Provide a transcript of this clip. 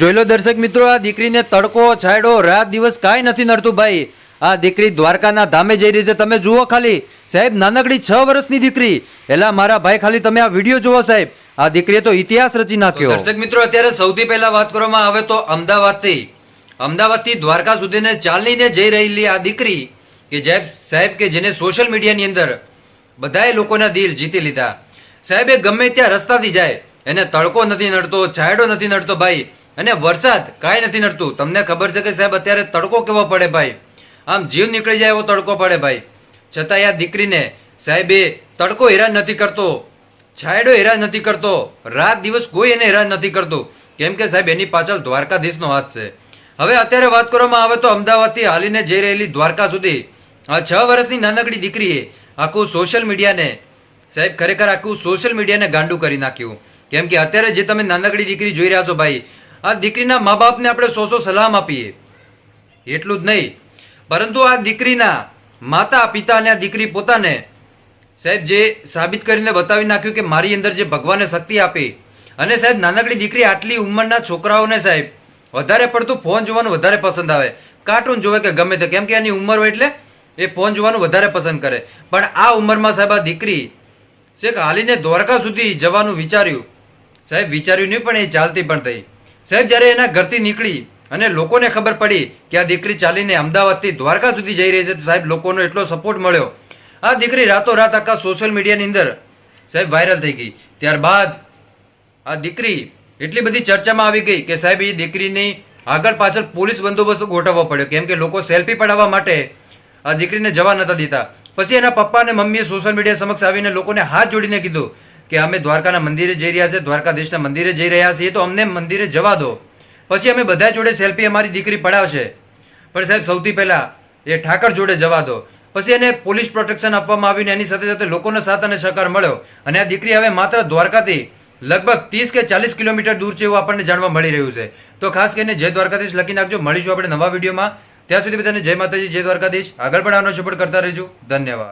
જોઈ લો દર્શક મિત્રો, આ દીકરીને તડકો, છાયડો, રાત દિવસ કાંઈ નથી નડતું ભાઈ. આ દીકરી દ્વારકાના ધામે જઈ રહી છે. તમે જુઓ ખાલી. સાહેબ, નાનકડી છ વર્ષની દીકરી. એલા મારા ભાઈ, ખાલી તમે આ વીડિયો જુઓ સાહેબ. આ દીકરીએ તો ઇતિહાસ રચી નાખ્યો. દર્શક મિત્રો, અત્યારે સૌથી પહેલા વાત કરવામાં આવે તો અમદાવાદથી. અમદાવાદથી દ્વારકા સુધીને ચાલીને જઈ રહેલી આ દીકરી કે જે સાહેબ કે જેને સોશિયલ મીડિયાની અંદર બધાએ લોકોના દિલ જીતી લીધા. સાહેબ એ ગમે ત્યાં રસ્તાથી જાય. એને તડકો નથી નડતો, છાયડો નથી નડતો ભાઈ. અને વરસાદ કાંઈ નથી નડતું. તમને ખબર છે કે સાહેબ, અત્યારે તડકો કેવો પડે ભાઈ? આમ જીવ નીકળી જાય એવો તડકો પડે ભાઈ. છતાં આ દીકરીને સાહેબ, એ તડકો હેરાન નથી કરતો. છાયડો હેરાન નથી કરતો. રાત દિવસ કોઈ એને હેરાન નથી કરતું. કેમ કે સાહેબ, એની પાછળ દ્વારકાધીશનો હાથ છે. હવે અત્યારે વાત કરવામાં આવે તો અમદાવાદથી હાલીને જઈ રહેલી દ્વારકા સુધી. આ છ વર્ષની નાનકડી દીકરીએ આખું સોશિયલ મીડિયાને સાહેબ, ખરેખર આખું સોશિયલ મીડિયાને ગાંડું કરી નાખ્યું. કેમ કે અત્યારે જે તમે નાનકડી દીકરી જોઈ રહ્યા છો ભાઈ આ દીકરીના મા બાપને આપણે સો સો સલામ આપીએ. એટલું જ નહીં, પરંતુ આ દીકરીના માતા, પિતા અને આ દીકરી પોતાને સાહેબ જે સાબિત કરીને બતાવી નાખ્યું કે મારી અંદર જે ભગવાને શક્તિ આપી અને સાહેબ નાનકડી દીકરી આટલી ઉંમરના છોકરાઓને સાહેબ વધારે પડતું ફોન જોવાનું વધારે પસંદ આવે. કાર્ટૂન જોવે કે ગમે તે, કેમ કે એની ઉંમર હોય એટલે એ ફોન જોવાનું વધારે પસંદ કરે. પણ આ ઉંમરમાં સાહેબ આ દીકરી છેક હાલીને દ્વારકા સુધી જવાનું વિચાર્યું. સાહેબ વિચાર્યું નહીં, પણ એ ચાલતી પણ થઈ. સાહેબ, જ્યારે એના ઘરથી નીકળી અને લોકોને ખબર પડી કે આ દીકરી ચાલીને અમદાવાદથી દ્વારકા સુધી જઈ રહી છે સાહેબ, લોકોનો એટલો સપોર્ટ મળ્યો. આ દીકરી રાતોરાત આખા સોશિયલ મીડિયાની અંદર, સાહેબ વાયરલ થઈ ગઈ. ત્યારબાદ આ દીકરી એટલી બધી ચર્ચામાં આવી ગઈ કે સાહેબ, એ દીકરીની આગળ પાછળ પોલીસ બંદોબસ્ત ગોઠવવો પડ્યો, કેમ કે લોકો સેલ્ફી પડાવવા માટે આ દીકરીને જવા નતા દીધા. પછી એના પપ્પા અને મમ્મીએ સોશિયલ મીડિયા સમક્ષ આવીને લોકોને હાથ જોડીને કીધું કે અમે દ્વારકાના મંદિરે જઈ રહ્યા છીએ દ્વારકાધીશના મંદિરે જઈ રહ્યા છીએ, તો અમને મંદિરે જવા દો. પછી અમે બધા જોડે સેલ્ફી અમારી દીકરી પડાવશે. પણ સાહેબ, સૌથી પહેલા એ ઠાકર જોડે જવા દો. પછી એને પોલીસ પ્રોટેક્શન આપવામાં આવ્યું એની સાથે સાથે લોકોનો સાથ અને સહકાર મળ્યો. અને આ દીકરી હવે માત્ર દ્વારકાથી લગભગ ત્રીસ કે ચાલીસ કિલોમીટર દૂર છે એવું આપણને જાણવા મળી રહ્યું છે. તો ખાસ કરીને જય દ્વારકાધીશ લખી નાખજો. મળીશું આપણે નવા વિડીયોમાં. ત્યાં સુધી બધાને જય માતાજી, જય દ્વારકાધીશ. આગળ પણ આનો સપોર્ટ કરતા રહેજો. ધન્યવાદ.